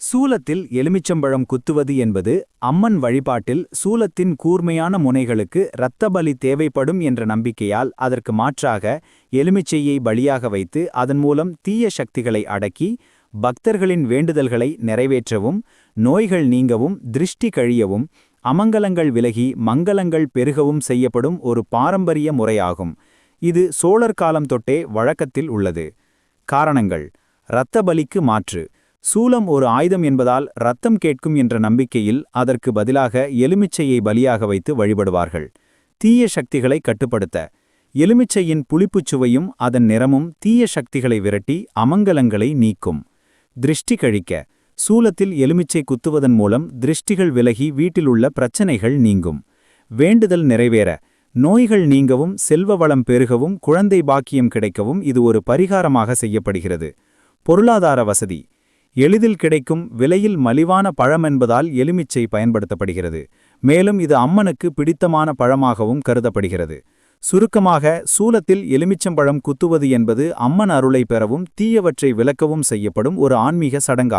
சூலத்தில் எலுமிச்சம்பழம் குத்துவது என்பது அம்மன் வழிபாட்டில் சூலத்தின் கூர்மையான முனைகளுக்கு இரத்த பலி தேவைப்படும் என்ற நம்பிக்கையால் அதற்கு மாற்றாக எலுமிச்சையை பலியாக வைத்து அதன் மூலம் தீய சக்திகளை அடக்கி பக்தர்களின் வேண்டுதல்களை நிறைவேற்றவும் நோய்கள் நீங்கவும் திருஷ்டி கழியவும் அமங்கலங்கள் விலகி மங்கலங்கள் பெருகவும் செய்யப்படும் ஒரு பாரம்பரிய முறையாகும். இது சோழர் காலம் தொட்டே வழக்கத்தில் உள்ளது. காரணங்கள். இரத்த பலிக்கு மாற்று. சூலம் ஒரு ஆயுதம் என்பதால் ரத்தம் கேட்கும் என்ற நம்பிக்கையில் அதற்கு பதிலாக எலுமிச்சையை பலியாக வைத்து வழிபடுவார்கள். தீய சக்திகளை கட்டுப்படுத்த. எலுமிச்சையின் புளிப்புச் சுவையும் அதன் நிறமும் தீய சக்திகளை விரட்டி அமங்கலங்களை நீக்கும். திருஷ்டி கழிக்க. சூலத்தில் எலுமிச்சை குத்துவதன் மூலம் திருஷ்டிகள் விலகி வீட்டிலுள்ள பிரச்சனைகள் நீங்கும். வேண்டுதல் நிறைவேற. நோய்கள் நீங்கவும் செல்வ வளம் பெருகவும் குழந்தை பாக்கியம் கிடைக்கவும் இது ஒரு பரிகாரமாக செய்யப்படுகிறது. பொருளாதார வசதி. எளிதில் கிடைக்கும் விலையில் மலிவான பழம் என்பதால் எலுமிச்சை பயன்படுத்தப்படுகிறது. மேலும் இது அம்மனுக்கு பிடித்தமான பழமாகவும் கருதப்படுகிறது. சுருக்கமாக சூலத்தில் எலுமிச்சம்பழம் குத்துவது என்பது அம்மன் அருளை பெறவும் தீயவற்றை விளக்கவும் செய்யப்படும் ஒரு ஆன்மீக சடங்கா